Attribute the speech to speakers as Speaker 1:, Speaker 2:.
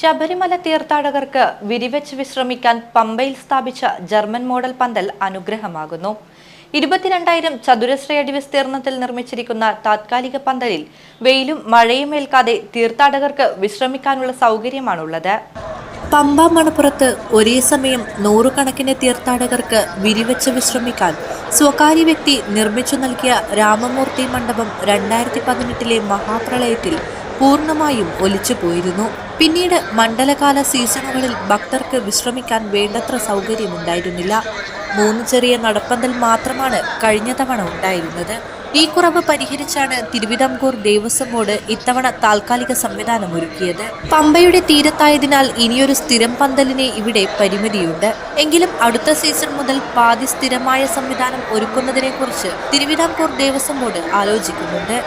Speaker 1: ശബരിമല തീർത്ഥാടകർക്ക് വിരിവെച്ച് വിശ്രമിക്കാൻ പമ്പയിൽ സ്ഥാപിച്ച ജർമ്മൻ മോഡൽ പന്തൽ അനുഗ്രഹമാകുന്നു. ഇരുപത്തിരണ്ടായിരം ചതുരശ്രയടി വിസ്തീർണത്തിൽ നിർമ്മിച്ചിരിക്കുന്ന താത്കാലിക പന്തലിൽ വെയിലും മഴയും ഏൽക്കാതെ തീർത്ഥാടകർക്ക് വിശ്രമിക്കാനുള്ള സൗകര്യമാണുള്ളത്. പമ്പ മണപ്പുറത്ത് ഒരേ സമയം നൂറുകണക്കിന് തീർത്ഥാടകർക്ക് വിരിവെച്ച് വിശ്രമിക്കാൻ സ്വകാര്യ വ്യക്തി നിർമ്മിച്ചു നൽകിയ രാമമൂർത്തി മണ്ഡപം രണ്ടായിരത്തി പതിനെട്ടിലെ മഹാപ്രളയത്തിൽ പൂർണമായും ഒലിച്ചു പോയിരുന്നു. പിന്നീട് മണ്ഡലകാല സീസണുകളിൽ ഭക്തർക്ക് വിശ്രമിക്കാൻ വേണ്ടത്ര സൗകര്യമുണ്ടായിരുന്നില്ല. മൂന്ന് ചെറിയ നടപ്പന്തൽ മാത്രമാണ് കഴിഞ്ഞ തവണ ഉണ്ടായിരുന്നത്. ഈ കുറവ് പരിഹരിച്ചാണ് തിരുവിതാംകൂർ ദേവസ്വം ബോർഡ് ഇത്തവണ താൽക്കാലിക സംവിധാനം ഒരുക്കിയത് പമ്പയുടെ തീരത്തായതിനാൽ ഇനിയൊരു സ്ഥിരം പന്തലിന് ഇവിടെ പരിമിതിയുണ്ട്. എങ്കിലും അടുത്ത സീസൺ മുതൽ പാതി സ്ഥിരമായ സംവിധാനം ഒരുക്കുന്നതിനെക്കുറിച്ച് തിരുവിതാംകൂർ ദേവസ്വം ബോർഡ് ആലോചിക്കുന്നുണ്ട്.